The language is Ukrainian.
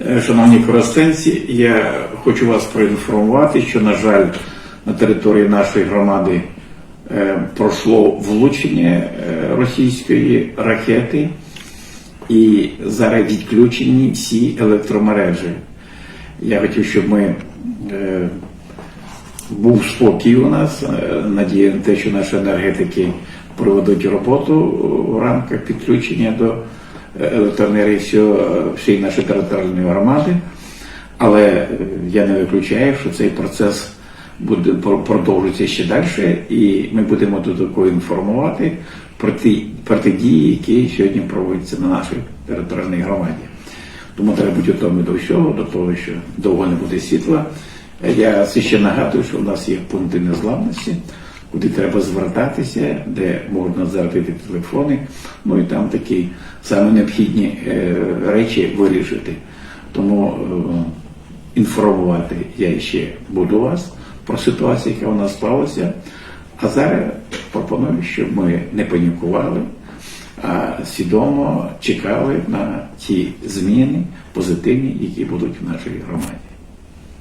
Е, Шановні користенці, я хочу вас проінформувати, що, на жаль, на території нашої громади е, пройшло влучення е, російської ракети, і зараз відключені всі електромережі. Я хотів, щоб ми був спокій у нас, надія на те, що наші енергетики проведуть роботу в рамках підключення до електроенергії всієї нашої територіальної громади. Але е, я не виключаю, що цей процес буде про- продовжиться ще далі, і ми будемо додатково інформувати про ті, про ті дії, які сьогодні проводяться на нашій територіальній громаді. Тому треба бути готовими до всього, до того, що довго не буде світла. Я це ще нагадую, що у нас є пункти незламності, куди треба звертатися, де можна зарядити телефони, ну і там такі саме необхідні е, речі вирішити. Тому е, інформувати я ще буду вас про ситуацію, яка у нас склалася. А зараз пропоную, щоб ми не панікували, а свідомо чекали на ті зміни позитивні, які будуть в нашій громаді.